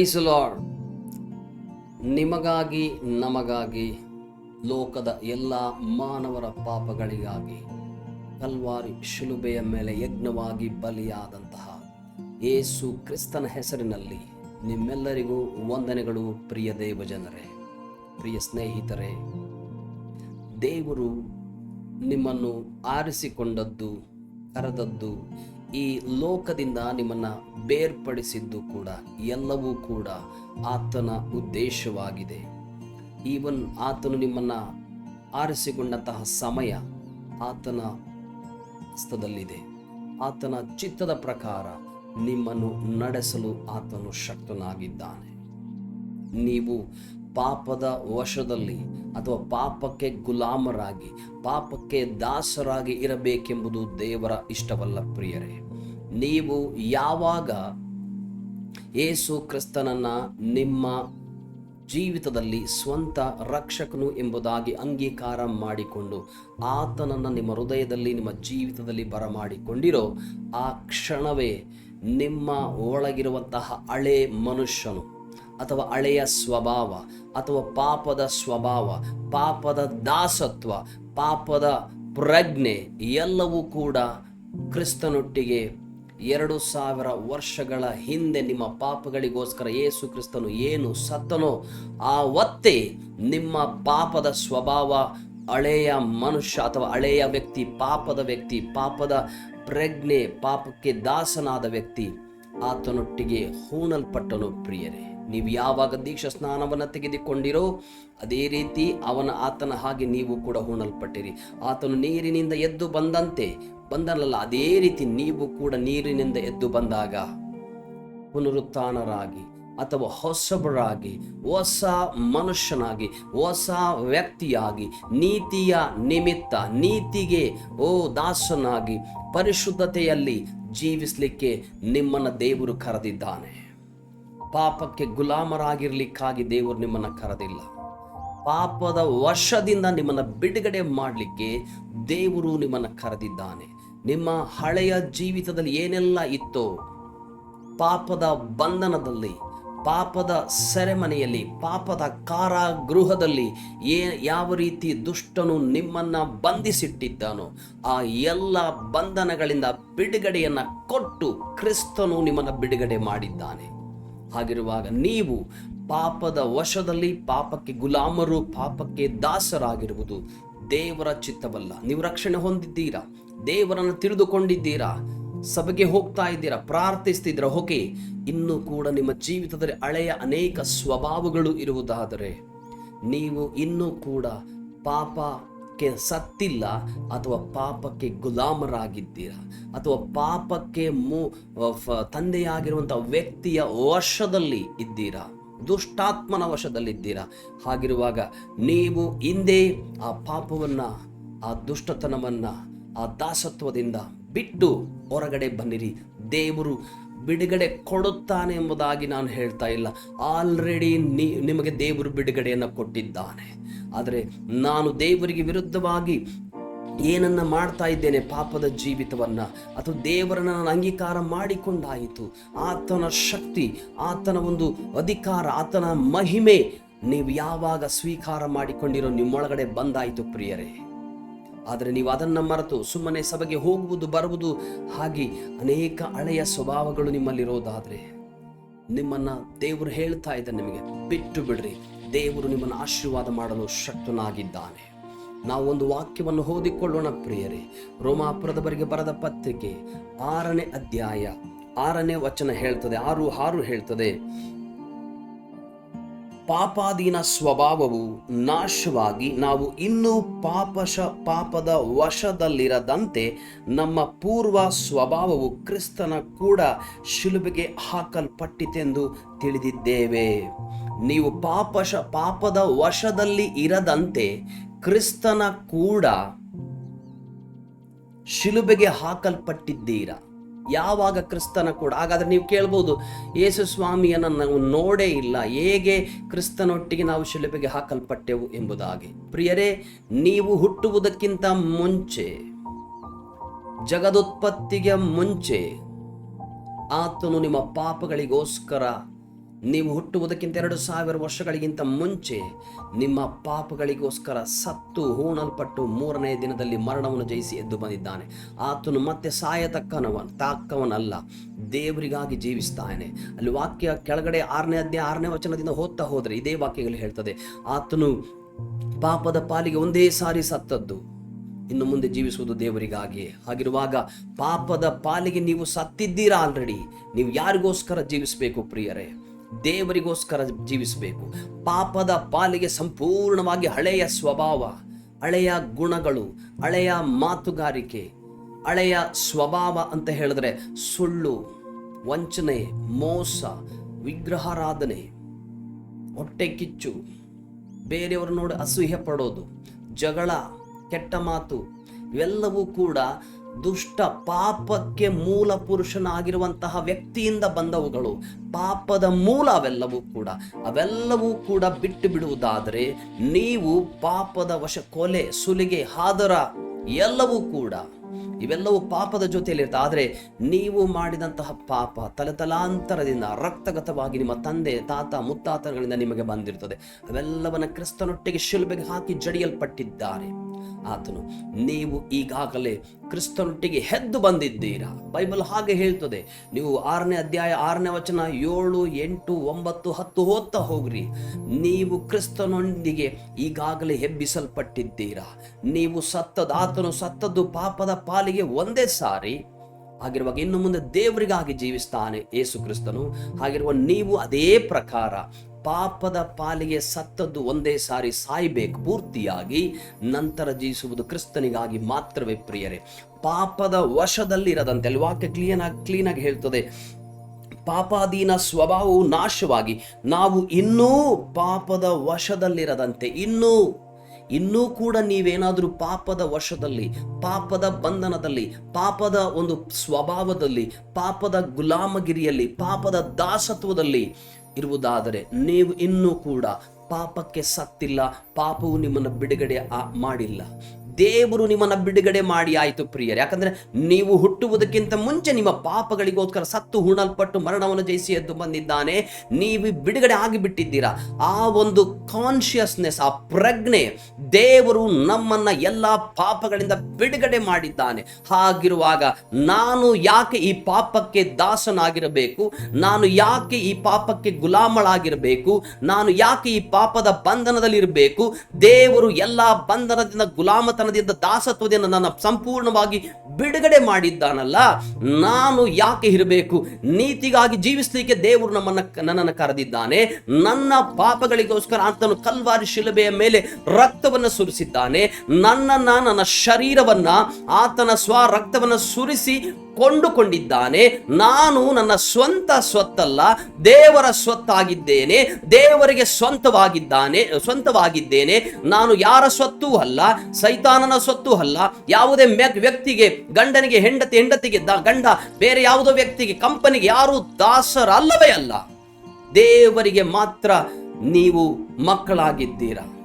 Price lord ನಿಮಗಾಗಿ, ನಮಗಾಗಿ, ಲೋಕದ ಎಲ್ಲ ಮಾನವರ ಪಾಪಗಳಿಗಾಗಿ ಕಲ್ವಾರಿ ಶಿಲುಬೆಯ ಮೇಲೆ ಯಜ್ಞವಾಗಿ ಬಲಿಯಾದಂತಹ ಏಸು ಕ್ರಿಸ್ತನ ಹೆಸರಿನಲ್ಲಿ ನಿಮ್ಮೆಲ್ಲರಿಗೂ ವಂದನೆಗಳು, ಪ್ರಿಯ ದೇವಜನರೇ, ಪ್ರಿಯ ಸ್ನೇಹಿತರೇ. ದೇವರು ನಿಮ್ಮನ್ನು ಆರಿಸಿಕೊಂಡದ್ದು, ಕರೆದದ್ದು ಈ ಲೋಕದಿಂದ ನಿಮ್ಮನ್ನು ಬೇರ್ಪಡಿಸಿದ್ದು ಕೂಡ, ಎಲ್ಲವೂ ಕೂಡ ಆತನ ಉದ್ದೇಶವಾಗಿದೆ. ಈವನ್ ಆತನು ನಿಮ್ಮನ್ನು ಆರಿಸಿಕೊಂಡಂತಹ ಸಮಯ ಆತನ ಹಸ್ತದಲ್ಲಿದೆ. ಆತನ ಚಿತ್ತದ ಪ್ರಕಾರ ನಿಮ್ಮನ್ನು ನಡೆಸಲು ಆತನು ಶಕ್ತನಾಗಿದ್ದಾನೆ. ನೀವು ಪಾಪದ ವಶದಲ್ಲಿ ಅಥವಾ ಪಾಪಕ್ಕೆ ಗುಲಾಮರಾಗಿ, ಪಾಪಕ್ಕೆ ದಾಸರಾಗಿ ಇರಬೇಕೆಂಬುದು ದೇವರ ಇಷ್ಟವಲ್ಲ ಪ್ರಿಯರೇ. ನೀವು ಯಾವಾಗ ಏಸು ಕ್ರಿಸ್ತನನ್ನು ನಿಮ್ಮ ಜೀವಿತದಲ್ಲಿ ಸ್ವಂತ ರಕ್ಷಕನು ಎಂಬುದಾಗಿ ಅಂಗೀಕಾರ ಮಾಡಿಕೊಂಡು ಆತನನ್ನು ನಿಮ್ಮ ಹೃದಯದಲ್ಲಿ, ನಿಮ್ಮ ಜೀವಿತದಲ್ಲಿ ಬರಮಾಡಿಕೊಂಡಿರೋ ಆ ಕ್ಷಣವೇ ನಿಮ್ಮ ಒಳಗಿರುವಂತಹ ಹಳೆ ಮನುಷ್ಯನು ಅಥವಾ ಹಳೆಯ ಸ್ವಭಾವ ಅಥವಾ ಪಾಪದ ಸ್ವಭಾವ, ಪಾಪದ ದಾಸತ್ವ, ಪಾಪದ ಪ್ರಜ್ಞೆ ಎಲ್ಲವೂ ಕೂಡ ಕ್ರಿಸ್ತನೊಟ್ಟಿಗೆ ಎರಡು ಸಾವಿರ ವರ್ಷಗಳ ಹಿಂದೆ ನಿಮ್ಮ ಪಾಪಗಳಿಗೋಸ್ಕರ ಯೇಸು ಕ್ರಿಸ್ತನು ಏನು ಸತ್ತನೋ ಆ ಒತ್ತೆ ನಿಮ್ಮ ಪಾಪದ ಸ್ವಭಾವ ಹಳೆಯ ಮನುಷ್ಯ ಅಥವಾ ಹಳೆಯ ವ್ಯಕ್ತಿ, ಪಾಪದ ವ್ಯಕ್ತಿ, ಪಾಪದ ಪ್ರಜ್ಞೆ, ಪಾಪಕ್ಕೆ ದಾಸನಾದ ವ್ಯಕ್ತಿ, ಆತನೊಟ್ಟಿಗೆ ಹೂಣಲ್ಪಟ್ಟನು ಪ್ರಿಯರೇ. ನೀವು ಯಾವಾಗ ದೀಕ್ಷಾ ಸ್ನಾನವನ್ನು ತೆಗೆದುಕೊಂಡಿರೋ, ಅದೇ ರೀತಿ ಅವನ ಆತನ ಹಾಗೆ ನೀವು ಕೂಡ ಹೂಣಲ್ಪಟ್ಟಿರಿ ಆತನು ನೀರಿನಿಂದ ಎದ್ದು ಬಂದಂತೆ ಬಂದನಲ್ಲ, ಅದೇ ರೀತಿ ನೀವು ಕೂಡ ನೀರಿನಿಂದ ಎದ್ದು ಬಂದಾಗ ಪುನರುತ್ಥಾನರಾಗಿ ಅಥವಾ ಹೊಸಬರಾಗಿ, ಹೊಸ ಮನುಷ್ಯನಾಗಿ, ಹೊಸ ವ್ಯಕ್ತಿಯಾಗಿ, ನೀತಿಯ ನಿಮಿತ್ತ, ನೀತಿಗೆ, ಓ ದಾಸನಾಗಿ ಪರಿಶುದ್ಧತೆಯಲ್ಲಿ ಜೀವಿಸಲಿಕ್ಕೆ ನಿಮ್ಮನ್ನು ದೇವರು ಕರೆದಿದ್ದಾನೆ. ಪಾಪಕ್ಕೆ ಗುಲಾಮರಾಗಿರ್ಲಿಕ್ಕಾಗಿ ದೇವರು ನಿಮ್ಮನ್ನು ಕರೆದಿಲ್ಲ. ಪಾಪದ ವಶದಿಂದ ನಿಮ್ಮನ್ನು ಬಿಡುಗಡೆ ಮಾಡಲಿಕ್ಕೆ ದೇವರು ನಿಮ್ಮನ್ನು ಕರೆದಿದ್ದಾನೆ. ನಿಮ್ಮ ಹಳೆಯ ಜೀವಿತದಲ್ಲಿ ಏನೆಲ್ಲ ಇತ್ತೋ, ಪಾಪದ ಬಂಧನದಲ್ಲಿ, ಪಾಪದ ಸೆರೆಮನೆಯಲ್ಲಿ, ಪಾಪದ ಕಾರಾಗೃಹದಲ್ಲಿ ಏ, ಯಾವ ರೀತಿ ದುಷ್ಟನು ನಿಮ್ಮನ್ನ ಬಂಧಿಸಿಟ್ಟಿದ್ದಾನೋ, ಆ ಎಲ್ಲ ಬಂಧನಗಳಿಂದ ಬಿಡುಗಡೆಯನ್ನು ಕೊಟ್ಟು ಕ್ರಿಸ್ತನು ನಿಮ್ಮನ್ನು ಬಿಡುಗಡೆ ಮಾಡಿದ್ದಾನೆ. ಹಾಗಿರುವಾಗ ನೀವು ಪಾಪದ ವಶದಲ್ಲಿ ಪಾಪಕ್ಕೆ ಗುಲಾಮರು, ಪಾಪಕ್ಕೆ ದಾಸರಾಗಿರುವುದು ದೇವರ ಚಿತ್ತವಲ್ಲ. ನೀವು ರಕ್ಷಣೆ ಹೊಂದಿದ್ದೀರಾ? ದೇವರನ್ನು ತಿಳಿದುಕೊಂಡಿದ್ದೀರಾ? ಸಭೆಗೆ ಹೋಗ್ತಾ ಇದ್ದೀರಾ? ಪ್ರಾರ್ಥಿಸ್ತಿದ್ದೀರಾ? ಓಕೆ, ಇನ್ನೂ ಕೂಡ ನಿಮ್ಮ ಜೀವಿತದಲ್ಲಿ ಹಳೆಯ ಅನೇಕ ಸ್ವಭಾವಗಳು ಇರುವುದಾದರೆ, ನೀವು ಇನ್ನೂ ಕೂಡ ಪಾಪಕ್ಕೆ ಸತ್ತಿಲ್ಲ ಅಥವಾ ಪಾಪಕ್ಕೆ ಗುಲಾಮರಾಗಿದ್ದೀರಾ? ಅಥವಾ ಪಾಪಕ್ಕೆ ಮು ತಂದೆಯಾಗಿರುವಂಥ ವ್ಯಕ್ತಿಯ ವಶದಲ್ಲಿ ಇದ್ದೀರಾ? ದುಷ್ಟಾತ್ಮನ ವಶದಲ್ಲಿದ್ದೀರಾ? ಹಾಗಿರುವಾಗ ನೀವು ಹಿಂದೆ ಆ ಪಾಪವನ್ನು, ಆ ದುಷ್ಟತನವನ್ನು, ಆ ದಾಸತ್ವದಿಂದ ಬಿಟ್ಟು ಹೊರಗಡೆ ಬನ್ನಿರಿ. ದೇವರು ಬಿಡುಗಡೆ ಕೊಡುತ್ತಾನೆ ಎಂಬುದಾಗಿ ನಾನು ಹೇಳ್ತಾ ಇಲ್ಲ. ಆಲ್ರೆಡಿ ನಿಮಗೆ ದೇವರು ಬಿಡುಗಡೆಯನ್ನು ಕೊಟ್ಟಿದ್ದಾನೆ. ಆದರೆ ನಾನು ದೇವರಿಗೆ ವಿರುದ್ಧವಾಗಿ ಏನನ್ನ ಮಾಡ್ತಾ ಇದ್ದೇನೆ ಪಾಪದ ಜೀವಿತವನ್ನ. ಅಥವಾ ದೇವರನ್ನ ನಾನು ಅಂಗೀಕಾರ ಮಾಡಿಕೊಂಡಾಯಿತು. ಆತನ ಶಕ್ತಿ, ಆತನ ಒಂದು ಅಧಿಕಾರ, ಆತನ ಮಹಿಮೆ ನೀವು ಯಾವಾಗ ಸ್ವೀಕಾರ ಮಾಡಿಕೊಂಡಿರೋ ನಿಮ್ಮೊಳಗಡೆ ಬಂದಾಯಿತು ಪ್ರಿಯರೇ. ಆದರೆ ನೀವು ಅದನ್ನು ಮರೆತು ಸುಮ್ಮನೆ ಸಭೆಗೆ ಹೋಗುವುದು, ಬರುವುದು ಹಾಗೆ ಅನೇಕ ಹಳೆಯ ಸ್ವಭಾವಗಳು ನಿಮ್ಮಲ್ಲಿರೋದಾದರೆ ನಿಮ್ಮನ್ನ ದೇವರು ಹೇಳ್ತಾ ಇದ್ದಾನೆ ನಿಮಗೆ, ಬಿಟ್ಟು ಬಿಡ್ರಿ. ದೇವರು ನಿಮ್ಮನ್ನು ಆಶೀರ್ವಾದ ಮಾಡಲು ಶಕ್ತನಾಗಿದ್ದಾನೆ. ನಾವು ಒಂದು ವಾಕ್ಯವನ್ನು ಓದಿಕೊಳ್ಳೋಣ ಪ್ರಿಯರೇ. ರೋಮಾಪುರದವರಿಗೆ ಬರೆದ ಪತ್ರಿಕೆ ಆರನೇ ಅಧ್ಯಾಯ ಆರನೇ ವಚನ ಹೇಳ್ತದೆ, ಆರು ಆರು ಹೇಳ್ತದೆ. ಪಾಪಾದೀನ ಸ್ವಭಾವವು ನಾಶವಾಗಿ ನಾವು ಇನ್ನೂ ಪಾಪಶ, ಪಾಪದ ವಶದಲ್ಲಿರದಂತೆ ನಮ್ಮ ಪೂರ್ವ ಸ್ವಭಾವವು ಕ್ರಿಸ್ತನ ಕೂಡ ಶಿಲುಬೆಗೆ ಹಾಕಲ್ಪಟ್ಟಿತೆಂದು ತಿಳಿದಿದ್ದೇವೆ. ನೀವು ಪಾಪಶ, ಪಾಪದ ವಶದಲ್ಲಿ ಇರದಂತೆ ಕ್ರಿಸ್ತನ ಕೂಡ ಶಿಲುಬೆಗೆ ಹಾಕಲ್ಪಟ್ಟಿದ್ದೀರಾ? ಯಾವಾಗ ಕ್ರಿಸ್ತನ ಕೂಡ? ಹಾಗಾದ್ರೆ ನೀವು ಕೇಳ್ಬೋದು ಯೇಸು ಸ್ವಾಮಿಯನ್ನು ನಾವು ನೋಡೇ ಇಲ್ಲ. ಹೇಗೆ ಕ್ರಿಸ್ತನೊಟ್ಟಿಗೆ ನಾವು ಶಿಲುಬೆಗೆ ಹಾಕಲ್ಪಟ್ಟೆವು ಎಂಬುದಾಗಿ. ಪ್ರಿಯರೇ, ನೀವು ಹುಟ್ಟುವುದಕ್ಕಿಂತ ಮುಂಚೆ, ಜಗದುತ್ಪತ್ತಿಗೆ ಮುಂಚೆ, ಆತನು ನಿಮ್ಮ ಪಾಪಗಳಿಗೋಸ್ಕರ ನೀವು ಹುಟ್ಟುವುದಕ್ಕಿಂತ ಎರಡು ಸಾವಿರ ವರ್ಷಗಳಿಗಿಂತ ಮುಂಚೆ ನಿಮ್ಮ ಪಾಪಗಳಿಗೋಸ್ಕರ ಸತ್ತು, ಹೂಣಲ್ಪಟ್ಟು ಮೂರನೇ ದಿನದಲ್ಲಿ ಮರಣವನ್ನು ಜಯಿಸಿ ಎದ್ದು ಬಂದಿದ್ದಾನೆ. ಆತನು ಮತ್ತೆ ಸಾಯತಕ್ಕನವ ತಾಕ್ಕವನಲ್ಲ ದೇವರಿಗಾಗಿ ಜೀವಿಸ್ತಾನೆ. ಅಲ್ಲಿ ವಾಕ್ಯ ಕೆಳಗಡೆ ಆರನೇ ಅಧ್ಯಾಯ ಆರನೇ ವಚನದಿಂದ ಹೋಗ್ತಾ ಹೋದರೆ ಇದೇ ವಾಕ್ಯಗಳು ಹೇಳ್ತದೆ, ಆತನು ಪಾಪದ ಪಾಲಿಗೆ ಒಂದೇ ಸಾರಿ ಸತ್ತದ್ದು, ಇನ್ನು ಮುಂದೆ ಜೀವಿಸುವುದು ದೇವರಿಗಾಗಿ ಹಾಗಿರುವಾಗ ಪಾಪದ ಪಾಲಿಗೆ ನೀವು ಸತ್ತಿದ್ದೀರಾ ಆಲ್ರೆಡಿ? ನೀವು ಯಾರಿಗೋಸ್ಕರ ಜೀವಿಸಬೇಕು ಪ್ರಿಯರೇ? ದೇವರಿಗೋಸ್ಕರ ಜೀವಿಸಬೇಕು. ಪಾಪದ ಪಾಲಿಗೆ ಸಂಪೂರ್ಣವಾಗಿ ಹಳೆಯ ಸ್ವಭಾವ, ಹಳೆಯ ಗುಣಗಳು, ಹಳೆಯ ಮಾತುಗಾರಿಕೆ, ಹಳೆಯ ಸ್ವಭಾವ ಅಂತ ಹೇಳಿದ್ರೆ ಸುಳ್ಳು, ವಂಚನೆ, ಮೋಸ, ವಿಗ್ರಹಾರಾಧನೆ, ಹೊಟ್ಟೆ ಕಿಚ್ಚು ಬೇರೆಯವರು ನೋಡಿ ಅಸೂಹ್ಯ ಪಡೋದು, ಜಗಳ, ಕೆಟ್ಟ ಮಾತು, ಇವೆಲ್ಲವೂ ಕೂಡ ದುಷ್ಟ ಪಾಪಕ್ಕೆ ಮೂಲ ಪುರುಷನಾಗಿರುವಂತಹ ವ್ಯಕ್ತಿಯಿಂದ ಬಂದವುಗಳು. ಪಾಪದ ಮೂಲ ಅವೆಲ್ಲವೂ ಕೂಡ. ಅವೆಲ್ಲವೂ ಕೂಡ ಬಿಟ್ಟು ಬಿಡುವುದಾದರೆ ನೀವು ಪಾಪದ ವಶ, ಕೊಲೆ, ಸುಲಿಗೆ, ಹಾದರ ಎಲ್ಲವೂ ಕೂಡ, ಇವೆಲ್ಲವೂ ಪಾಪದ ಜೊತೆಯಲ್ಲಿ ಇರ್ತದೆ ಆದರೆ ನೀವು ಮಾಡಿದಂತಹ ಪಾಪ ತಲೆತಲಾಂತರದಿಂದ ರಕ್ತಗತವಾಗಿ ನಿಮ್ಮ ತಂದೆ, ತಾತ ಮುತ್ತಾತಗಳಿಂದ ನಿಮಗೆ ಬಂದಿರ್ತದೆ ಅವೆಲ್ಲವನ್ನ ಕ್ರಿಸ್ತನೊಟ್ಟಿಗೆ ಶಿಲ್ಬೆಗೆ ಹಾಕಿ ಜಡಿಯಲ್ಪಟ್ಟಿದ್ದಾರೆ. ಆತನು, ನೀವು ಈಗಾಗಲೇ ಕ್ರಿಸ್ತನೊಟ್ಟಿಗೆ ಹೆದ್ದು ಬಂದಿದ್ದೀರಾ? ಬೈಬಲ್ ಹಾಗೆ ಹೇಳ್ತದೆ, ನೀವು ಆರನೇ ಅಧ್ಯಾಯ ಆರನೇ ವಚನ ಏಳು, ಎಂಟು, ಒಂಬತ್ತು, ಹತ್ತು ಓದ್ತಾ ಹೋಗ್ರಿ. ನೀವು ಕ್ರಿಸ್ತನೊಂದಿಗೆ ಈಗಾಗಲೇ ಹೆಬ್ಬಿಸಲ್ಪಟ್ಟಿದ್ದೀರಾ? ನೀವು ಸತ್ತದ ಆತನು ಸತ್ತದ್ದು ಪಾಪದ ಪಾಲಿಗೆ ಒಂದೇ ಸಾರಿ. ಹಾಗಿರುವಾಗ ಇನ್ನು ಮುಂದೆ ದೇವರಿಗಾಗಿ ಜೀವಿಸ್ತಾನೆ ಏಸು ಕ್ರಿಸ್ತನು. ಹಾಗಿರುವ ನೀವು ಅದೇ ಪ್ರಕಾರ ಪಾಪದ ಪಾಲಿಗೆ ಸತ್ತದ್ದು ಒಂದೇ ಸಾರಿ ಸಾಯ್ಬೇಕು, ಪೂರ್ತಿಯಾಗಿ ನಂತರ ಜೀವಿಸುವುದು ಕ್ರಿಸ್ತನಿಗಾಗಿ ಮಾತ್ರವೇ ಪ್ರಿಯರೇ. ಪಾಪದ ವಶದಲ್ಲಿರದಂತೆ, ಅಲ್ಲಿ ವಾಕ್ಯ ಕ್ಲೀನ್ ಆಗಿ ಕ್ಲೀನಾಗಿ ಹೇಳ್ತದೆ ಪಾಪಾಧೀನ ಸ್ವಭಾವವು ನಾಶವಾಗಿ, ನಾವು ಇನ್ನೂ ಪಾಪದ ವಶದಲ್ಲಿರದಂತೆ, ಇನ್ನೂ ಇನ್ನೂ ಕೂಡ ನೀವೇನಾದರೂ ಪಾಪದ ವಶದಲ್ಲಿ, ಪಾಪದ ಬಂಧನದಲ್ಲಿ, ಪಾಪದ ಒಂದು ಸ್ವಭಾವದಲ್ಲಿ, ಪಾಪದ ಗುಲಾಮಗಿರಿಯಲ್ಲಿ, ಪಾಪದ ದಾಸತ್ವದಲ್ಲಿ ಇರುವುದಾದರೆ ನೀವು ಇನ್ನೂ ಕೂಡ ಪಾಪಕ್ಕೆ ಸತ್ತಿಲ್ಲ ಪಾಪವು ನಿಮ್ಮನ್ನು ಬಿಡುಗಡೆ ಮಾಡಿಲ್ಲ. ದೇವರು ನಿಮ್ಮನ್ನ ಬಿಡುಗಡೆ ಮಾಡಿ ಆಯಿತು ಪ್ರಿಯರು. ಯಾಕಂದ್ರೆ ನೀವು ಹುಟ್ಟುವುದಕ್ಕಿಂತ ಮುಂಚೆ ನಿಮ್ಮ ಪಾಪಗಳಿಗೋಸ್ಕರ ಸತ್ತು ಹುಣಲ್ಪಟ್ಟು ಮರಣವನ್ನು ಜಯಿಸಿ ಎದ್ದು ಬಂದಿದ್ದಾನೆ. ನೀವು ಬಿಡುಗಡೆ ಆಗಿಬಿಟ್ಟಿದ್ದೀರಾ. ಆ ಒಂದು ಕಾನ್ಶಿಯಸ್ನೆಸ್ ಆ ಪ್ರಜ್ಞೆ ದೇವರು ನಮ್ಮನ್ನ ಎಲ್ಲ ಪಾಪಗಳಿಂದ ಬಿಡುಗಡೆ ಮಾಡಿದ್ದಾನೆ. ಹಾಗಿರುವಾಗ ನಾನು ಯಾಕೆ ಈ ಪಾಪಕ್ಕೆ ದಾಸನಾಗಿರಬೇಕು? ನಾನು ಯಾಕೆ ಈ ಪಾಪಕ್ಕೆ ಗುಲಾಮಳಾಗಿರಬೇಕು? ನಾನು ಯಾಕೆ ಈ ಪಾಪದ ಬಂಧನದಲ್ಲಿರಬೇಕು? ದೇವರು ಎಲ್ಲ ಬಂಧನದಿಂದ ಗುಲಾಮತನದಿಂದ ದಾಸತ್ವದಿಂದ ನನ್ನ ಸಂಪೂರ್ಣವಾಗಿ ಬಿಡುಗಡೆ ಮಾಡಿದ್ದಾನಲ್ಲ, ನಾನು ಯಾಕೆ ಇರಬೇಕು? ನೀತಿಗಾಗಿ ಜೀವಿಸಲಿಕ್ಕೆ ದೇವರು ನಮ್ಮನ್ನ ನನ್ನನ್ನು ಕರೆದಿದ್ದಾನೆ. ನನ್ನ ಪಾಪಗಳಿಗೋಸ್ಕರ ಆತನು ಕಲ್ವಾರಿ ಶಿಲುಬೆಯ ಮೇಲೆ ರಕ್ತವನ್ನು ಸುರಿಸಿದ್ದಾನೆ. ನನ್ನನ್ನ, ನನ್ನ ಶರೀರವನ್ನ ಆತನ ಸ್ವ ರಕ್ತವನ್ನು ಸುರಿಸಿ ಕೊಂಡುಕೊಂಡಿದ್ದಾನೆ. ನಾನು ನನ್ನ ಸ್ವಂತ ಸ್ವತ್ತಲ್ಲ, ದೇವರ ಸ್ವತ್ತಾಗಿದ್ದೇನೆ, ದೇವರಿಗೆ ಸ್ವಂತವಾಗಿದ್ದಾನೆ, ಸ್ವಂತವಾಗಿದ್ದೇನೆ. ನಾನು ಯಾರ ಸ್ವತ್ತೂ ಅಲ್ಲ, ಸೈತಾನನ ಸ್ವತ್ತೂ ಅಲ್ಲ. ಯಾವುದೇ ವ್ಯಕ್ತಿಗೆ, ಗಂಡನಿಗೆ, ಹೆಂಡತಿ, ಹೆಂಡತಿಗೆ ಗಂಡ, ಬೇರೆ ಯಾವುದೋ ವ್ಯಕ್ತಿಗೆ, ಕಂಪನಿಗೆ ಯಾರು ದಾಸರಲ್ಲವೇ ಅಲ್ಲ. ದೇವರಿಗೆ ಮಾತ್ರ ನೀವು ಮಕ್ಕಳಾಗಿದ್ದೀರಾ.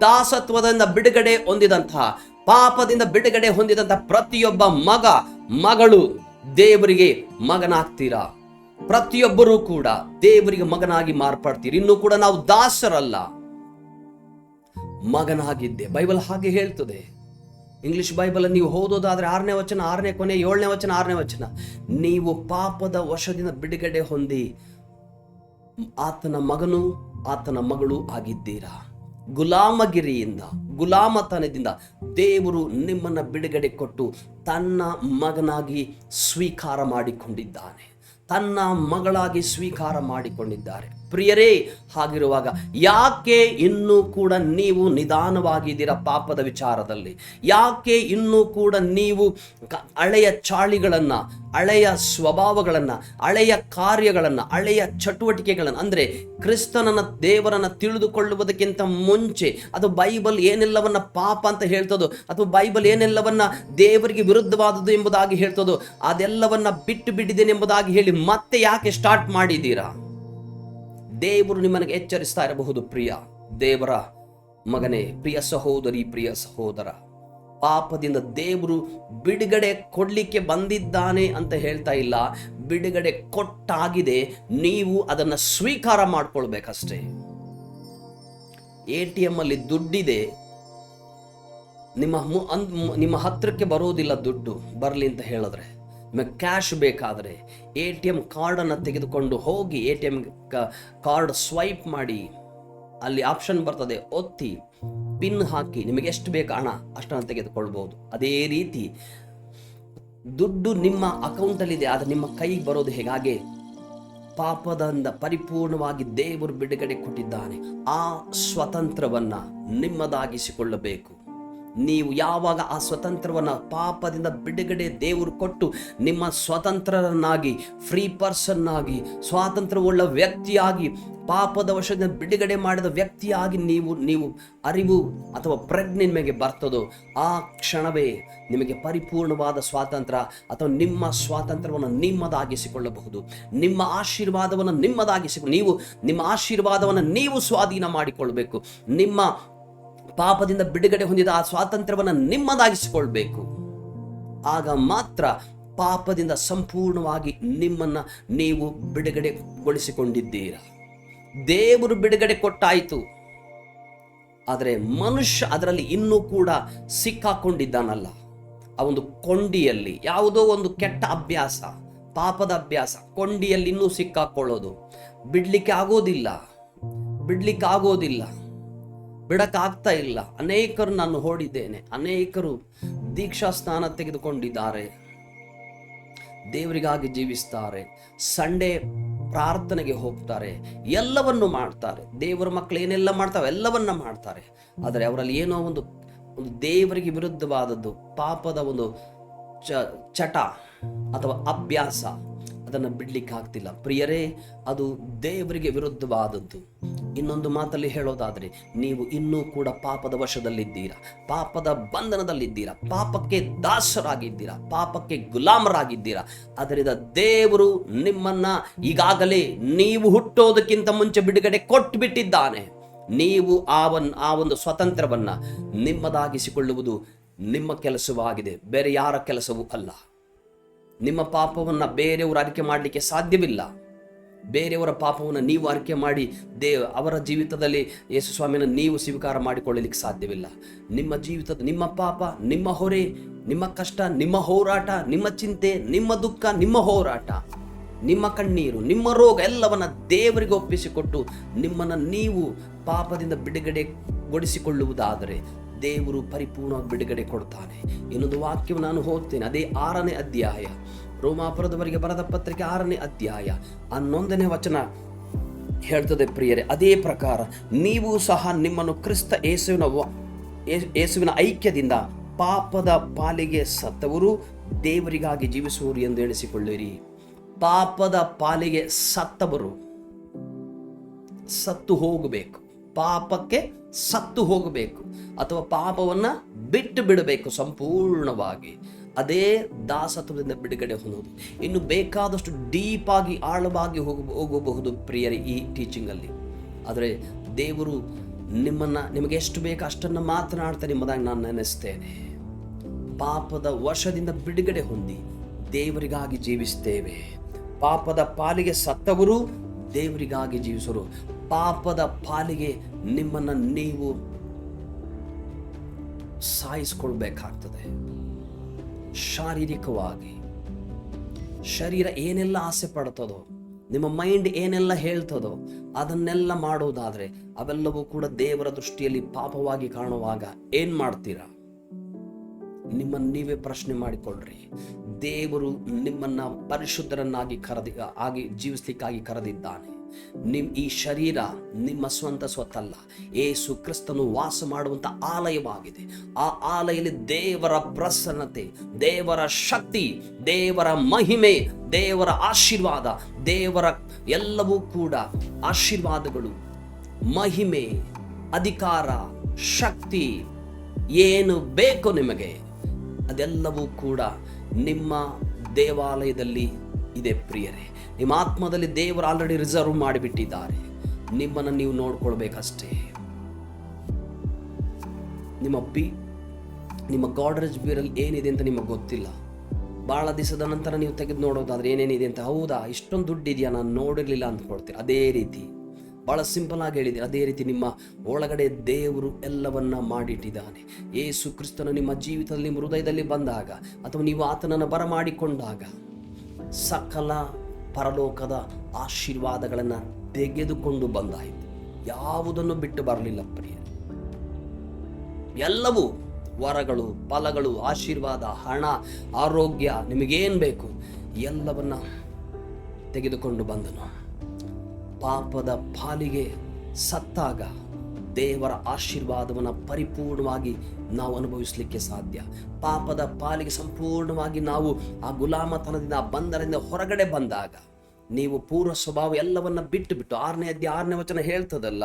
ದಾಸತ್ವದಿಂದ ಬಿಡುಗಡೆ ಹೊಂದಿದಂತಹ ಪಾಪದಿಂದ ಬಿಡುಗಡೆ ಹೊಂದಿದಂತ ಪ್ರತಿಯೊಬ್ಬ ಮಗ, ಮಗಳು ದೇವರಿಗೆ ಮಗನಾಗ್ತೀರಾ? ಪ್ರತಿಯೊಬ್ಬರೂ ಕೂಡ ದೇವರಿಗೆ ಮಗನಾಗಿ ಮಾರ್ಪಡ್ತೀರಿ. ಇನ್ನು ಕೂಡ ನಾವು ದಾಸರಲ್ಲ. ಮಗನಾಗಿದ್ದೆ. ಬೈಬಲ್ ಹಾಗೆ ಹೇಳ್ತದೆ. ಇಂಗ್ಲಿಷ್ ಬೈಬಲ್ ನೀವು ಓದೋದಾದ್ರೆ ಆರನೇ ವಚನ, ಆರನೇ ಕೊನೆ, ಏಳನೇ ವಚನ, ಆರನೇ ವಚನ. ನೀವು ಪಾಪದ ವಶದಿಂದ ಬಿಡುಗಡೆ ಹೊಂದಿ ಆತನ ಮಗನು ಆತನ ಮಗಳು ಆಗಿದ್ದೀರಾ? ಗುಲಾಮಗಿರಿಯಿಂದ ಗುಲಾಮತನದಿಂದ ದೇವರು ನಿಮ್ಮನ್ನು ಬಿಡುಗಡೆ ಕೊಟ್ಟು ತನ್ನ ಮಗನಾಗಿ ಸ್ವೀಕಾರ ಮಾಡಿಕೊಂಡಿದ್ದಾನೆ. ತನ್ನ ಮಗಳಾಗಿ ಸ್ವೀಕಾರ ಮಾಡಿಕೊಂಡಿದ್ದಾರೆ. ಪ್ರಿಯರೇ ಹಾಗಿರುವಾಗ, ಯಾಕೆ ಇನ್ನೂ ಕೂಡ ನೀವು ನಿಧಾನವಾಗಿದ್ದೀರ ಪಾಪದ ವಿಚಾರದಲ್ಲಿ? ಯಾಕೆ ಇನ್ನೂ ಕೂಡ ನೀವು ಹಳೆಯ ಚಾಳಿಗಳನ್ನು, ಹಳೆಯ ಸ್ವಭಾವಗಳನ್ನು, ಹಳೆಯ ಕಾರ್ಯಗಳನ್ನು, ಹಳೆಯ ಚಟುವಟಿಕೆಗಳನ್ನು, ಅಂದರೆ ಕ್ರಿಸ್ತನನ್ನ, ದೇವರನ್ನ ತಿಳಿದುಕೊಳ್ಳುವುದಕ್ಕಿಂತ ಮುಂಚೆ ಅದು ಬೈಬಲ್ ಏನೆಲ್ಲವನ್ನ ಪಾಪ ಅಂತ ಹೇಳ್ತದೋ, ಅಥವಾ ಬೈಬಲ್ ಏನೆಲ್ಲವನ್ನ ದೇವರಿಗೆ ವಿರುದ್ಧವಾದದ್ದು ಎಂಬುದಾಗಿ ಹೇಳ್ತದೋ, ಅದೆಲ್ಲವನ್ನ ಬಿಟ್ಟು ಬಿಟ್ಟಿದ್ದೇನೆ ಎಂಬುದಾಗಿ ಹೇಳಿ ಮತ್ತೆ ಯಾಕೆ ಸ್ಟಾರ್ಟ್ ಮಾಡಿದ್ದೀರಾ? ದೇವರು ನಿಮ್ಮನಿಗೆ ಎಚ್ಚರಿಸ್ತಾ ಇರಬಹುದು, ಪ್ರಿಯ. ದೇವರ ಮಗನೇ, ಪ್ರಿಯ ಸಹೋದರಿ, ಪ್ರಿಯ ಸಹೋದರ. ಪಾಪದಿಂದ ದೇವರು ಬಿಡುಗಡೆ ಕೊಡಲಿಕ್ಕೆ ಬಂದಿದ್ದಾನೆ ಅಂತ ಹೇಳ್ತಾ ಇಲ್ಲ. ಬಿಡುಗಡೆ ಕೊಟ್ಟಾಗಿದೆ, ನೀವು ಅದನ್ನು ಸ್ವೀಕಾರ ಮಾಡ್ಕೊಳ್ಬೇಕಷ್ಟೇ. ಎ ಟಿ ಎಂ ಅಲ್ಲಿ ದುಡ್ಡಿದೆ. ನಿಮ್ಮ ನಿಮ್ಮ ಹತ್ತಿರಕ್ಕೆ ಬರೋದಿಲ್ಲ ದುಡ್ಡು. ಬರಲಿ ಅಂತ ಹೇಳಿದ್ರೆ. ಕ್ಯಾಶ್ ಬೇಕಾದರೆ ಎ ಟಿ ಎಂ ಕಾರ್ಡನ್ನು ತೆಗೆದುಕೊಂಡು ಹೋಗಿ A T M card swipe ಮಾಡಿ ಅಲ್ಲಿ ಆಪ್ಷನ್ ಬರ್ತದೆ, ಒತ್ತಿ, ಪಿನ್ ಹಾಕಿ ನಿಮಗೆ ಎಷ್ಟು ಬೇಕು ಹಣ ಅಷ್ಟನ್ನು ತೆಗೆದುಕೊಳ್ಬೋದು. ಅದೇ ರೀತಿ ದುಡ್ಡು ನಿಮ್ಮ ಅಕೌಂಟಲ್ಲಿದೆ, ಆದರೆ ನಿಮ್ಮ ಕೈಗೆ ಬರೋದು ಹೇಗಾಗೆ? ಪಾಪದಿಂದ ಪರಿಪೂರ್ಣವಾಗಿ ದೇವರು ಬಿಡುಗಡೆ ಕೊಟ್ಟಿದ್ದಾನೆ. ಆ ಸ್ವತಂತ್ರವನ್ನು ನಿಮ್ಮದಾಗಿಸಿಕೊಳ್ಳಬೇಕು. ನೀವು ಯಾವಾಗ ಆ ಸ್ವತಂತ್ರವನ್ನು ಪಾಪದಿಂದ ಬಿಡುಗಡೆ ದೇವರು ಕೊಟ್ಟು ನಿಮ್ಮ ಸ್ವತಂತ್ರರನ್ನಾಗಿ ಫ್ರೀ ಪರ್ಸನ್ ಆಗಿ ಸ್ವಾತಂತ್ರ್ಯವುಳ್ಳ ವ್ಯಕ್ತಿಯಾಗಿ, ಪಾಪದ ವಶದಿಂದ ಬಿಡುಗಡೆ ಮಾಡಿದ ವ್ಯಕ್ತಿಯಾಗಿ ನೀವು ನೀವು ಅರಿವು ಅಥವಾ ಪ್ರಜ್ಞೆ ನಿಮಗೆ ಬರ್ತದೋ, ಆ ಕ್ಷಣವೇ ನಿಮಗೆ ಪರಿಪೂರ್ಣವಾದ ಸ್ವಾತಂತ್ರ್ಯ ಅಥವಾ ನಿಮ್ಮ ಸ್ವಾತಂತ್ರ್ಯವನ್ನು ನಿಮ್ಮದಾಗಿಸಿಕೊಳ್ಳಬಹುದು. ನಿಮ್ಮ ಆಶೀರ್ವಾದವನ್ನು ನಿಮ್ಮದಾಗಿಸಿ, ನೀವು ನಿಮ್ಮ ಆಶೀರ್ವಾದವನ್ನು ನೀವು ಸ್ವಾಧೀನ ಮಾಡಿಕೊಳ್ಬೇಕು. ನಿಮ್ಮ ಪಾಪದಿಂದ ಬಿಡುಗಡೆ ಹೊಂದಿದ ಆ ಸ್ವಾತಂತ್ರ್ಯವನ್ನು ನಿಮ್ಮದಾಗಿಸಿಕೊಳ್ಬೇಕು. ಆಗ ಮಾತ್ರ ಪಾಪದಿಂದ ಸಂಪೂರ್ಣವಾಗಿ ನಿಮ್ಮನ್ನು ನೀವು ಬಿಡುಗಡೆಗೊಳಿಸಿಕೊಂಡಿದ್ದೀರ. ದೇವರು ಬಿಡುಗಡೆ ಕೊಟ್ಟಾಯಿತು. ಆದರೆ ಮನುಷ್ಯ ಅದರಲ್ಲಿ ಇನ್ನೂ ಕೂಡ ಸಿಕ್ಕಾಕೊಂಡಿದ್ದಾನಲ್ಲ. ಆ ಒಂದು ಕೊಂಡಿಯಲ್ಲಿ, ಯಾವುದೋ ಒಂದು ಕೆಟ್ಟ ಅಭ್ಯಾಸ, ಪಾಪದ ಅಭ್ಯಾಸ, ಕೊಂಡಿಯಲ್ಲಿ ಇನ್ನೂ ಸಿಕ್ಕಾಕೊಳ್ಳೋದು. ಬಿಡ್ಲಿಕ್ಕೆ ಆಗೋದಿಲ್ಲ. ಬಿಡ್ಲಿಕ್ಕೆ ಆಗೋದಿಲ್ಲ. ಬಿಡಕ್ಕಾಗ್ತಾ ಇಲ್ಲ. ಅನೇಕರು ನಾನು ಹೋಡಿದ್ದೇನೆ ಅನೇಕರು ದೀಕ್ಷಾ ಸ್ನಾನ ತೆಗೆದುಕೊಂಡಿದ್ದಾರೆ. ದೇವರಿಗಾಗಿ ಜೀವಿಸ್ತಾರೆ. ಸಂಡೇ ಪ್ರಾರ್ಥನೆಗೆ ಹೋಗ್ತಾರೆ. ಎಲ್ಲವನ್ನು ಮಾಡ್ತಾರೆ. ದೇವರ ಮಕ್ಕಳು ಏನೆಲ್ಲ ಮಾಡ್ತಾವೆ ಎಲ್ಲವನ್ನ ಮಾಡ್ತಾರೆ. ಆದರೆ ಅವರಲ್ಲಿ ಏನೋ ಒಂದು ಒಂದು ದೇವರಿಗೆ ವಿರುದ್ಧವಾದದ್ದು, ಪಾಪದ ಒಂದು ಚ, ಚಟ ಅಥವಾ ಅಭ್ಯಾಸ. ಅದನ್ನು ಬಿಡ್ಲಿಕ್ಕೆ ಆಗ್ತಿಲ್ಲ. ಪ್ರಿಯರೇ, ಅದು ದೇವರಿಗೆ ವಿರುದ್ಧವಾದದ್ದು. ಇನ್ನೊಂದು ಮಾತಲ್ಲಿ ಹೇಳೋದಾದರೆ, ನೀವು ಇನ್ನೂ ಕೂಡ ಪಾಪದ ವಶದಲ್ಲಿದ್ದೀರಾ. ಪಾಪದ ಬಂಧನದಲ್ಲಿದ್ದೀರಾ. ಪಾಪಕ್ಕೆ ದಾಸರಾಗಿದ್ದೀರಾ. ಪಾಪಕ್ಕೆ ಗುಲಾಮರಾಗಿದ್ದೀರಾ. ಅದರಿಂದ ದೇವರು ನಿಮ್ಮನ್ನು ಈಗಾಗಲೇ ನೀವು ಹುಟ್ಟೋದಕ್ಕಿಂತ ಮುಂಚೆ ಬಿಡುಗಡೆ ಕೊಟ್ಟು ಬಿಟ್ಟಿದ್ದಾನೆ ನೀವು ಆ ಒನ್, ಆ ಒಂದು ಸ್ವತಂತ್ರವನ್ನು ನಿಮ್ಮದಾಗಿಸಿಕೊಳ್ಳುವುದು ನಿಮ್ಮ ಕೆಲಸವಾಗಿದೆ. ಬೇರೆ ಯಾರ ಕೆಲಸವೂ ಅಲ್ಲ. ನಿಮ್ಮ ಪಾಪವನ್ನು ಬೇರೆಯವರು ಅರಿಕೆ ಮಾಡಲಿಕ್ಕೆ ಸಾಧ್ಯವಿಲ್ಲ. ಬೇರೆಯವರ ಪಾಪವನ್ನು ನೀವು ಅರಿಕೆ ಮಾಡಿ ದೇವ ಅವರ ಜೀವಿತದಲ್ಲಿ ಯೇಸು ಸ್ವಾಮಿಯನ್ನು ನೀವು ಸ್ವೀಕಾರ ಮಾಡಿಕೊಳ್ಳಲಿಕ್ಕೆ ಸಾಧ್ಯವಿಲ್ಲ. ನಿಮ್ಮ ಜೀವಿತದ, ನಿಮ್ಮ ಪಾಪ, ನಿಮ್ಮ ಹೊರೆ, ನಿಮ್ಮ ಕಷ್ಟ, ನಿಮ್ಮ ಹೋರಾಟ, ನಿಮ್ಮ ಚಿಂತೆ, ನಿಮ್ಮ ದುಃಖ, ನಿಮ್ಮ ಹೋರಾಟ, ನಿಮ್ಮ ಕಣ್ಣೀರು, ನಿಮ್ಮ ರೋಗ ಎಲ್ಲವನ್ನ ದೇವರಿಗೆ ಒಪ್ಪಿಸಿಕೊಟ್ಟು ನಿಮ್ಮನ್ನು ನೀವು ಪಾಪದಿಂದ ಬಿಡುಗಡೆಗೊಳಿಸಿಕೊಳ್ಳುವುದಾದರೆ ದೇವರು ಪರಿಪೂರ್ಣವಾಗಿ ಬಿಡುಗಡೆ ಕೊಡ್ತಾನೆ. ಇನ್ನೊಂದು ವಾಕ್ಯವು ನಾನು ಹೋಗ್ತೇನೆ ಅದೇ ಆರನೇ ಅಧ್ಯಾಯ. ರೋಮಾಪುರದವರಿಗೆ ಬರದ ಪತ್ರಿಕೆ ಆರನೇ ಅಧ್ಯಾಯ. ಹನ್ನೊಂದನೇ ವಚನ ಹೇಳ್ತದೆ ಪ್ರಿಯರೇ, ಅದೇ ಪ್ರಕಾರ ನೀವು ಸಹ ನಿಮ್ಮನ್ನು ಕ್ರಿಸ್ತ ಯೇಸುವಿನ ಯೇಸುವಿನ ಐಕ್ಯದಿಂದ ಪಾಪದ ಪಾಲಿಗೆ ಸತ್ತವರು, ದೇವರಿಗಾಗಿ ಜೀವಿಸುವರು ಎಂದು ಎಣಿಸಿಕೊಳ್ಳಿರಿ. ಪಾಪದ ಪಾಲಿಗೆ ಸತ್ತವರು ಸತ್ತು ಹೋಗಬೇಕು. ಪಾಪಕ್ಕೆ ಸತ್ತು ಹೋಗಬೇಕು ಅಥವಾ ಪಾಪವನ್ನು ಬಿಟ್ಟು ಬಿಡಬೇಕು ಸಂಪೂರ್ಣವಾಗಿ. ಅದೇ ದಾಸತ್ವದಿಂದ ಬಿಡುಗಡೆ ಹೊಂದುವುದು. ಇನ್ನು ಬೇಕಾದಷ್ಟು ಡೀಪಾಗಿ ಆಳವಾಗಿ ಹೋಗ ಹೋಗಬಹುದು ಪ್ರಿಯರಿ ಈ ಟೀಚಿಂಗಲ್ಲಿ ಆದರೆ ದೇವರು ನಿಮ್ಮನ್ನು, ನಿಮಗೆ ಎಷ್ಟು ಬೇಕು ಅಷ್ಟನ್ನು ಮಾತನಾಡ್ತಾ ನಿಮ್ಮದಾಗಿ ನಾನು ನೆನೆಸ್ತೇನೆ. ಪಾಪದ ವಶದಿಂದ ಬಿಡುಗಡೆ ಹೊಂದಿ ದೇವರಿಗಾಗಿ ಜೀವಿಸ್ತೇವೆ. ಪಾಪದ ಪಾಲಿಗೆ ಸತ್ತವರು ದೇವರಿಗಾಗಿ ಜೀವಿಸರು. ಪಾಪದ ಪಾಲಿಗೆ ನಿಮ್ಮನ್ನ ನೀವು ಸಾಯಿಸ್ಕೊಳ್ಬೇಕಾಗ್ತದೆ. ಶಾರೀರಿಕವಾಗಿ. ಶರೀರ ಏನೆಲ್ಲ ಆಸೆ ಪಡ್ತದೋ, ನಿಮ್ಮ ಮೈಂಡ್ ಏನೆಲ್ಲ ಹೇಳ್ತದೋ, ಅದನ್ನೆಲ್ಲ ಮಾಡುವುದಾದರೆ ಅವೆಲ್ಲವೂ ಕೂಡ ದೇವರ ದೃಷ್ಟಿಯಲ್ಲಿ ಪಾಪವಾಗಿ ಕಾಣುವಾಗ ಏನ್ ಮಾಡ್ತೀರಾ? ನಿಮ್ಮನ್ನು ನೀವೇ ಪ್ರಶ್ನೆ ಮಾಡಿಕೊಳ್ಳ್ರಿ. ದೇವರು ನಿಮ್ಮನ್ನ ಪರಿಶುದ್ಧರನ್ನಾಗಿ ಕರೆದಿ, ಆಗಿ ಜೀವಿಸ್ಲಿಕ್ಕಾಗಿ ಕರೆದಿದ್ದಾನೆ. ನಿಮ್ ಈ ಶರೀರ ನಿಮ್ಮ ಸ್ವಂತ ಸ್ವತ್ತಲ್ಲ. ಏಸು ಕ್ರಿಸ್ತನು ವಾಸ ಮಾಡುವಂತ ಆಲಯವಾಗಿದೆ. ಆ ಆಲಯದಲ್ಲಿ ದೇವರ ಪ್ರಸನ್ನತೆ, ದೇವರ ಶಕ್ತಿ, ದೇವರ ಮಹಿಮೆ, ದೇವರ ಆಶೀರ್ವಾದ, ದೇವರ ಎಲ್ಲವೂ ಕೂಡ ಆಶೀರ್ವಾದಗಳು. ಮಹಿಮೆ, ಅಧಿಕಾರ, ಶಕ್ತಿ, ಏನು ಬೇಕು ನಿಮಗೆ, ಅದೆಲ್ಲವೂ ಕೂಡ ನಿಮ್ಮ ದೇವಾಲಯದಲ್ಲಿ ಇದೆ ಪ್ರಿಯರೇ. ನಿಮ್ಮ ಆತ್ಮದಲ್ಲಿ ದೇವರು ಆಲ್ರೆಡಿ ರಿಸರ್ವ್ ಮಾಡಿಬಿಟ್ಟಿದ್ದಾರೆ. ನಿಮ್ಮನ್ನು ನೀವು ನೋಡ್ಕೊಳ್ಬೇಕಷ್ಟೇ. ನಿಮ್ಮ ಬಿ ನಿಮ್ಮ ಗಾಡ್ರೇಜ್ ಬೀರಲ್ಲಿ ಏನಿದೆ ಅಂತ ನಿಮಗೆ ಗೊತ್ತಿಲ್ಲ. ಭಾಳ ದಿವಸದ ನಂತರ ನೀವು ತೆಗೆದು ನೋಡೋದಾದ್ರೆ ಏನೇನಿದೆ ಅಂತ. ಹೌದಾ, ಇಷ್ಟೊಂದು ದುಡ್ಡು ಇದೆಯಾ ನಾನು ನೋಡಿರಲಿಲ್ಲ ಅಂದ್ಕೊಳ್ತೀರಿ. ಅದೇ ರೀತಿ. ಭಾಳ ಸಿಂಪಲ್ ಆಗಿ ಹೇಳಿದ್ದೀರಿ. ಅದೇ ರೀತಿ ನಿಮ್ಮ ಒಳಗಡೆ ದೇವರು ಎಲ್ಲವನ್ನ ಮಾಡಿಟ್ಟಿದ್ದಾನೆ. ಏಸು ಕ್ರಿಸ್ತನು ನಿಮ್ಮ ಜೀವಿತದಲ್ಲಿ ನಿಮ್ಮ ಹೃದಯದಲ್ಲಿ ಬಂದಾಗ ಅಥವಾ ನೀವು ಆತನನ್ನು ಬರಮಾಡಿಕೊಂಡಾಗ ಸಕಲ ಪರಲೋಕದ ಆಶೀರ್ವಾದಗಳನ್ನು ತೆಗೆದುಕೊಂಡು ಬಂದಾಯಿತು. ಯಾವುದನ್ನು ಬಿಟ್ಟು ಬರಲಿಲ್ಲ ಪ್ರಿಯ ಎಲ್ಲವೂ ವರಗಳು, ಫಲಗಳು, ಆಶೀರ್ವಾದ, ಹಣ, ಆರೋಗ್ಯ, ನಿಮಗೇನು ಬೇಕು? ಎಲ್ಲವನ್ನ ತೆಗೆದುಕೊಂಡು ಬಂದನು. ಪಾಪದ ಪಾಲಿಗೆ ಸತ್ತಾಗ ದೇವರ ಆಶೀರ್ವಾದವನ್ನು ಪರಿಪೂರ್ಣವಾಗಿ ನಾವು ಅನುಭವಿಸಲಿಕ್ಕೆ ಸಾಧ್ಯ. ಪಾಪದ ಪಾಲಿಗೆ ಸಂಪೂರ್ಣವಾಗಿ ನಾವು ಆ ಗುಲಾಮತನದಿಂದ ಬಂದರಿಂದ ಹೊರಗಡೆ ಬಂದಾಗ ನೀವು ಪೂರ್ವ ಸ್ವಭಾವ ಎಲ್ಲವನ್ನ ಬಿಟ್ಟು ಬಿಟ್ಟು ಆರನೇ ಅಧ್ಯ ಆರನೇ ವಚನ ಹೇಳ್ತದಲ್ಲ,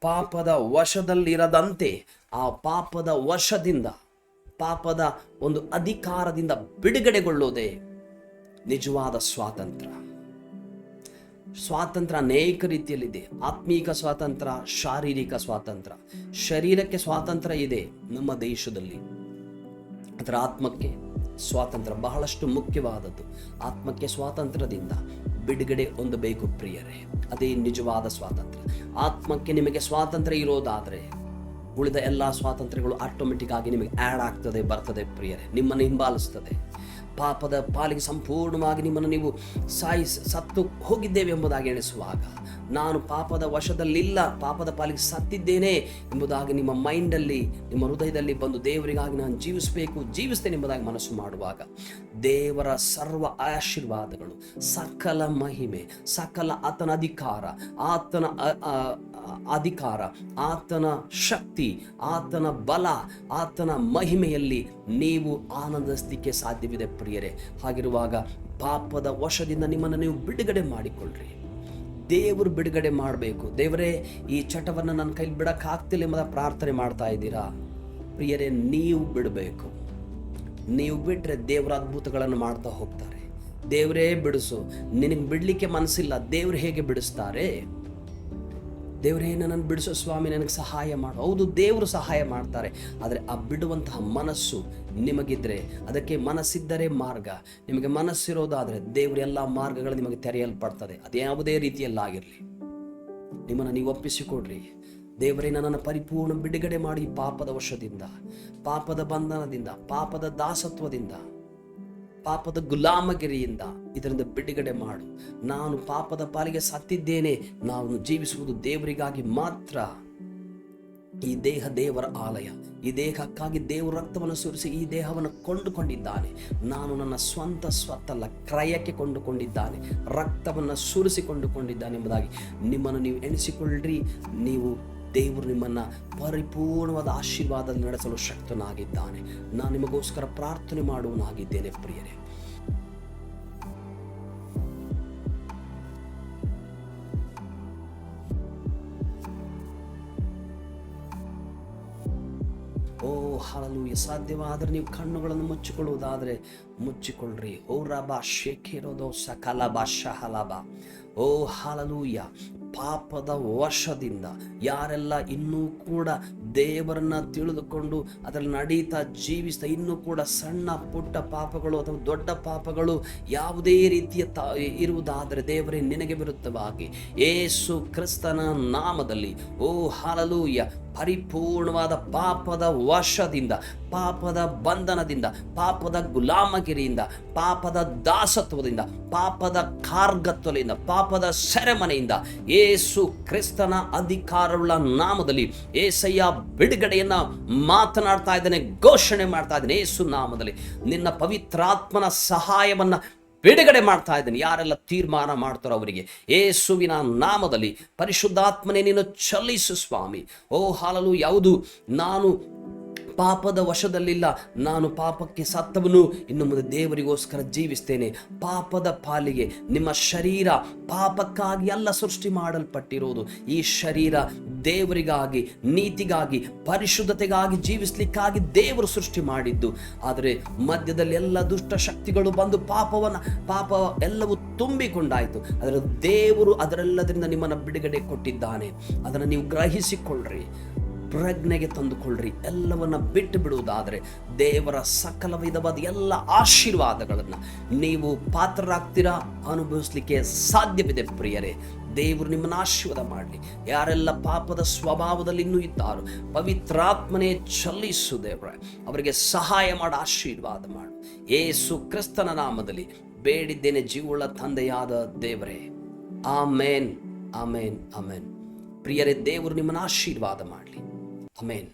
ಪಾಪದ ವಶದಲ್ಲಿರದಂತೆ ಆ ಪಾಪದ ವಶದಿಂದ, ಪಾಪದ ಒಂದು ಅಧಿಕಾರದಿಂದ ಬಿಡುಗಡೆಗೊಳ್ಳುವುದೇ ನಿಜವಾದ ಸ್ವಾತಂತ್ರ್ಯ. ಸ್ವಾತಂತ್ರ್ಯ ಅನೇಕ ರೀತಿಯಲ್ಲಿದೆ. ಆತ್ಮೀಕ ಸ್ವಾತಂತ್ರ್ಯ, ಶಾರೀರಿಕ ಸ್ವಾತಂತ್ರ್ಯ. ಶರೀರಕ್ಕೆ ಸ್ವಾತಂತ್ರ್ಯ ಇದೆ ನಮ್ಮ ದೇಶದಲ್ಲಿ. ಅದರ ಆತ್ಮಕ್ಕೆ ಸ್ವಾತಂತ್ರ್ಯ ಬಹಳಷ್ಟು ಮುಖ್ಯವಾದದ್ದು. ಆತ್ಮಕ್ಕೆ ಸ್ವಾತಂತ್ರ್ಯದಿಂದ ಬಿಡುಗಡೆ ಹೊಂದಬೇಕು ಪ್ರಿಯರೇ. ಅದೇ ನಿಜವಾದ ಸ್ವಾತಂತ್ರ್ಯ. ಆತ್ಮಕ್ಕೆ ನಿಮಗೆ ಸ್ವಾತಂತ್ರ್ಯ ಇರೋದಾದರೆ ಉಳಿದ ಎಲ್ಲ ಸ್ವಾತಂತ್ರ್ಯಗಳು ಆಟೋಮೆಟಿಕ್ ಆಗಿ ನಿಮಗೆ ಆ್ಯಡ್ ಆಗ್ತದೆ, ಬರ್ತದೆ ಪ್ರಿಯರೇ. ನಿಮ್ಮನ್ನು ಹಿಂಬಾಲಿಸ್ತದೆ. ಪಾಪದ ಪಾಲಿಗೆ ಸಂಪೂರ್ಣವಾಗಿ ನಿಮ್ಮನ್ನು ನೀವು ಸಾಯಿ ಸತ್ತು ಹೋಗಿದ್ದೇವೆ ಎಂಬುದಾಗಿ ಎಣಿಸುವಾಗ, ನಾನು ಪಾಪದ ವಶದಲ್ಲಿಲ್ಲ, ಪಾಪದ ಪಾಲಿಗೆ ಸತ್ತಿದ್ದೇನೆ ಎಂಬುದಾಗಿ ನಿಮ್ಮ ಮೈಂಡಲ್ಲಿ, ನಿಮ್ಮ ಹೃದಯದಲ್ಲಿ ಬಂದು ದೇವರಿಗಾಗಿ ನಾನು ಜೀವಿಸಬೇಕು, ಜೀವಿಸ್ತೇನೆ ಎಂಬುದಾಗಿ ಮನಸ್ಸು ಮಾಡುವಾಗ, ದೇವರ ಸರ್ವ ಆಶೀರ್ವಾದಗಳು, ಸಕಲ ಮಹಿಮೆ, ಸಕಲ ಆತನ ಅಧಿಕಾರ ಆತನ ಅಧಿಕಾರ, ಆತನ ಶಕ್ತಿ, ಆತನ ಬಲ, ಆತನ ಮಹಿಮೆಯಲ್ಲಿ ನೀವು ಆನಂದಿಸಲಿಕ್ಕೆ ಸಾಧ್ಯವಿದೆ. ಪ್ರಿಯರೇ, ಹಾಗಿರುವಾಗ ಪಾಪದ ವಶದಿಂದ ನಿಮ್ಮನ್ನು ನೀವು ಬಿಡುಗಡೆ ಮಾಡಿಕೊಳ್ಳ್ರಿ. ದೇವರು ಬಿಡುಗಡೆ ಮಾಡಬೇಕು. ದೇವರೇ, ಈ ಚಟವನ್ನು ನನ್ನ ಕೈಲಿ ಬಿಡಕ್ಕೆ ಆಗ್ತಿಲ್ಲ ಎಂಬುದ ಪ್ರಾರ್ಥನೆ ಮಾಡ್ತಾ ಇದ್ದೀರಾ? ಪ್ರಿಯರೇ, ನೀವು ಬಿಡಬೇಕು. ನೀವು ಬಿಟ್ಟರೆ ದೇವರ ಅದ್ಭುತಗಳನ್ನು ಮಾಡ್ತಾ ಹೋಗ್ತಾರೆ. ದೇವರೇ, ಬಿಡಿಸು. ನಿನಗೆ ಬಿಡಲಿಕ್ಕೆ ಮನಸ್ಸಿಲ್ಲ. ದೇವರು ಹೇಗೆ ಬಿಡಿಸ್ತಾರೆ? ದೇವರೇ, ನನ್ನನ್ನು ಬಿಡಿಸೋ ಸ್ವಾಮಿ ನನಗೆ ಸಹಾಯ ಮಾಡು. ಹೌದು, ದೇವರು ಸಹಾಯ ಮಾಡ್ತಾರೆ. ಆದರೆ ಆ ಬಿಡುವಂತಹ ಮನಸ್ಸು ನಿಮಗಿದ್ರೆ, ಅದಕ್ಕೆ ಮನಸ್ಸಿದ್ದರೆ ಮಾರ್ಗ. ನಿಮಗೆ ಮನಸ್ಸಿರೋದಾದರೆ ದೇವರ ಎಲ್ಲ ಮಾರ್ಗಗಳು ನಿಮಗೆ ತೆರೆಯಲ್ಪಡ್ತದೆ. ಅದ್ಯಾವುದೇ ರೀತಿಯಲ್ಲಾಗಿರಲಿ. ನಿಮ್ಮನ್ನು ನೀವು ಒಪ್ಪಿಸಿಕೊಡ್ರಿ. ದೇವರೇ, ನನ್ನನ್ನು ಪರಿಪೂರ್ಣ ಬಿಡುಗಡೆ ಮಾಡಿ ಪಾಪದ ವಶದಿಂದ, ಪಾಪದ ಬಂಧನದಿಂದ, ಪಾಪದ ದಾಸತ್ವದಿಂದ ಪಾಪದ ಗುಲಾಮಗಿರಿಯಿಂದ ಇದರಿಂದ ಬಿಡುಗಡೆ ಮಾಡು. ನಾನು ಪಾಪದ ಪಾಲಿಗೆ ಸತ್ತಿದ್ದೇನೆ. ನಾನು ಜೀವಿಸುವುದು ದೇವರಿಗಾಗಿ ಮಾತ್ರ. ಈ ದೇಹ ದೇವರ ಆಲಯ. ಈ ದೇಹಕ್ಕಾಗಿ ದೇವರ ರಕ್ತವನ್ನು ಸುರಿಸಿ ಈ ದೇಹವನ್ನು ಕೊಂಡುಕೊಂಡಿದ್ದಾನೆ. ನಾನು ನನ್ನ ಸ್ವಂತ ಸ್ವತ್ತಲ್ಲ, ಕ್ರಯಕ್ಕೆ ಕೊಂಡುಕೊಂಡಿದ್ದಾನೆ. ರಕ್ತವನ್ನು ಸುರಿಸಿ ಕೊಂಡುಕೊಂಡಿದ್ದಾನೆ ಎಂಬುದಾಗಿ ನಿಮ್ಮನ್ನು ನೀವು ಎಣಿಸಿಕೊಳ್ಳ್ರಿ. ನೀವು ದೇವರು ನಿಮ್ಮನ್ನು ಪರಿಪೂರ್ಣವಾದ ಆಶೀರ್ವಾದ ನಡೆಸಲು ಶಕ್ತನಾಗಿದ್ದಾನೆ. ನಾನು ನಿಮಗೋಸ್ಕರ ಪ್ರಾರ್ಥನೆ ಮಾಡುವನಾಗಿದ್ದೇನೆ ಪ್ರಿಯರೇ. ಓ ಹಾಲಲೂಯ ಸಾಧ್ಯವಾದರೆ ನೀವು ಕಣ್ಣುಗಳನ್ನು ಮುಚ್ಚಿಕೊಳ್ಳುವುದಾದರೆ ಮುಚ್ಚಿಕೊಳ್ಳ್ರಿ. ಓ, ರಬಾ ಶೇಖಿರೋದೋ ಸಕಲಬ ಶಹಲಬ. ಓ ಹಾಲಲೂಯ ಪಾಪದ ವಶದಿಂದ ಯಾರೆಲ್ಲ ಇನ್ನೂ ಕೂಡ ದೇವರನ್ನ ತಿಳಿದುಕೊಂಡು ಅದರಲ್ಲಿ ನಡೀತಾ ಜೀವಿಸ್ತಾ ಇನ್ನೂ ಕೂಡ ಸಣ್ಣ ಪುಟ್ಟ ಪಾಪಗಳು ಅಥವಾ ದೊಡ್ಡ ಪಾಪಗಳು ಯಾವುದೇ ರೀತಿಯ ತ ಇರುವುದಾದರೆ ದೇವರೇ ನಿನಗೆ ವಿರುದ್ಧವಾಗಿ ಏಸು ಕ್ರಿಸ್ತನ ನಾಮದಲ್ಲಿ, ಓ ಹಾಲಲೂಯ ಪರಿಪೂರ್ಣವಾದ ಪಾಪದ ವಶದಿಂದ ಪಾಪದ ಬಂಧನದಿಂದ, ಪಾಪದ ಗುಲಾಮಗಿರಿಯಿಂದ, ಪಾಪದ ದಾಸತ್ವದಿಂದ, ಪಾಪದ ಕಾರ್ಗತ್ವದಿಂದ, ಪಾಪದ ಸೆರೆಮನೆಯಿಂದ ಏಸು ಕ್ರಿಸ್ತನ ಅಧಿಕಾರವುಳ್ಳ ನಾಮದಲ್ಲಿ ಏಸಯ್ಯ ಬಿಡುಗಡೆಯನ್ನು ಮಾತನಾಡ್ತಾ ಇದ್ದಾನೆ, ಘೋಷಣೆ ಮಾಡ್ತಾ ಇದ್ದಾನೆ, ಏಸು ನಾಮದಲ್ಲಿ. ನಿನ್ನ ಪವಿತ್ರಾತ್ಮನ ಸಹಾಯವನ್ನು ಬಿಡುಗಡೆ ಮಾಡ್ತಾ ಇದ್ದೀನಿ. ಯಾರೆಲ್ಲ ತೀರ್ಮಾನ ಮಾಡ್ತಾರೋ ಅವರಿಗೆ. ಏಸುವಿನ ನಾಮದಲ್ಲಿ ಪರಿಶುದ್ಧಾತ್ಮನೇ ನೀನು ಚಲಿಸು ಸ್ವಾಮಿ. ಓ ಹಾಲಲು ಯಾವುದು ನಾನು ಪಾಪದ ವಶದಲ್ಲಿಲ್ಲ. ನಾನು ಪಾಪಕ್ಕೆ ಸತ್ತವನು. ಇನ್ನು ಮುಂದೆ ದೇವರಿಗೋಸ್ಕರ ಜೀವಿಸ್ತೇನೆ. ಪಾಪದ ಪಾಲಿಗೆ ನಿಮ್ಮ ಶರೀರ ಪಾಪಕ್ಕಾಗಿ ಅಲ್ಲ ಸೃಷ್ಟಿ ಮಾಡಲ್ಪಟ್ಟಿರೋದು ಈ ಶರೀರ ದೇವರಿಗಾಗಿ, ನೀತಿಗಾಗಿ, ಪರಿಶುದ್ಧತೆಗಾಗಿ ಜೀವಿಸಲಿಕ್ಕಾಗಿ ದೇವರು ಸೃಷ್ಟಿ ಮಾಡಿದ್ದು. ಆದರೆ ಮಧ್ಯದಲ್ಲಿ ಎಲ್ಲ ದುಷ್ಟ ಶಕ್ತಿಗಳು ಬಂದು ಪಾಪವನ್ನು, ಪಾಪ ಎಲ್ಲವೂ ತುಂಬಿಕೊಂಡಾಯಿತು. ಆದರೆ ದೇವರು ಅದರೆಲ್ಲದರಿಂದ ನಿಮ್ಮನ್ನು ಬಿಡುಗಡೆ ಕೊಟ್ಟಿದ್ದಾನೆ. ಅದನ್ನು ನೀವು ಗ್ರಹಿಸಿಕೊಳ್ಳ್ರಿ. ಪ್ರಜ್ಞೆಗೆ ತಂದುಕೊಳ್ಳ್ರಿ ಎಲ್ಲವನ್ನ ಬಿಟ್ಟು ಬಿಡುವುದಾದರೆ ದೇವರ ಸಕಲ ವಿಧವಾದ ಎಲ್ಲ ಆಶೀರ್ವಾದಗಳನ್ನು ನೀವು ಪಾತ್ರರಾಗ್ತೀರಾ ಅನುಭವಿಸ್ಲಿಕ್ಕೆ ಸಾಧ್ಯವಿದೆ ಪ್ರಿಯರೇ. ದೇವರು ನಿಮ್ಮನ್ನು ಆಶೀರ್ವಾದ ಮಾಡಲಿ. ಯಾರೆಲ್ಲ ಪಾಪದ ಸ್ವಭಾವದಲ್ಲಿ ಇನ್ನೂ ಇದ್ದಾರೋ, ಪವಿತ್ರಾತ್ಮನೇ ಚಲಿಸು ದೇವರೇ. ಅವರಿಗೆ ಸಹಾಯ ಮಾಡಿ, ಆಶೀರ್ವಾದ ಮಾಡು. ಏಸು ಕ್ರಿಸ್ತನ ನಾಮದಲ್ಲಿ ಬೇಡಿದ್ದೇನೆ ಜೀವಳ ತಂದೆಯಾದ ದೇವರೇ. ಆಮೇನ್ ಆಮೇನ್ ಆಮೇನ್. ಪ್ರಿಯರೇ, ದೇವರು ನಿಮ್ಮನ್ನು ಆಶೀರ್ವಾದ ಮಾಡಲಿ ಆಮೇನ್